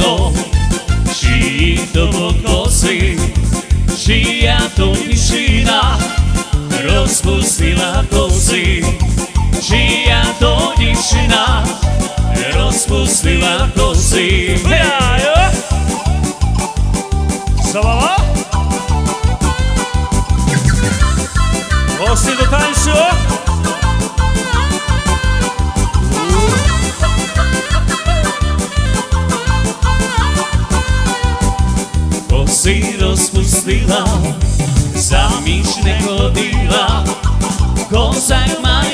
сино, чиї то коси, чия то дівчина розпустила коси, чия то дівчина розпустила коси. Гуляю! Завала! Гості до танцю! Коси розпустила, заміж не ходила, козак має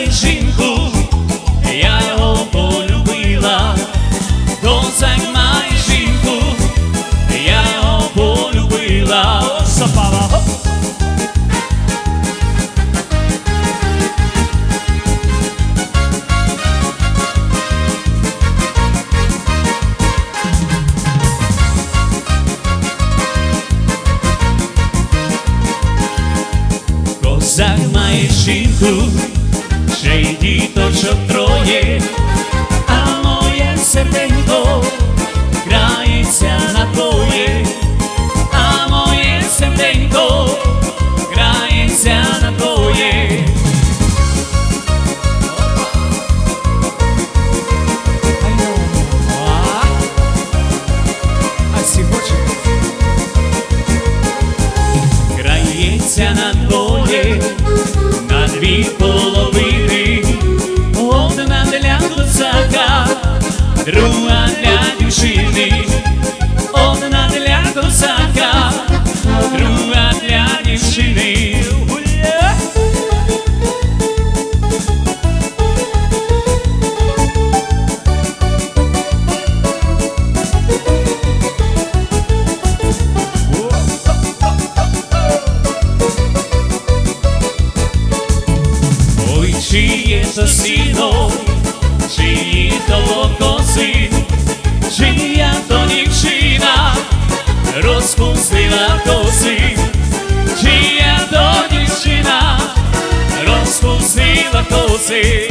Козак має жінку, ще й діточок троє, друга для дівчини, одна для козака, друга для дівчини. Гуляю! Ой, чиє то сіно, чиї то коси, чия то дівчина розпустила коси, чия то дівчина розпустила коси.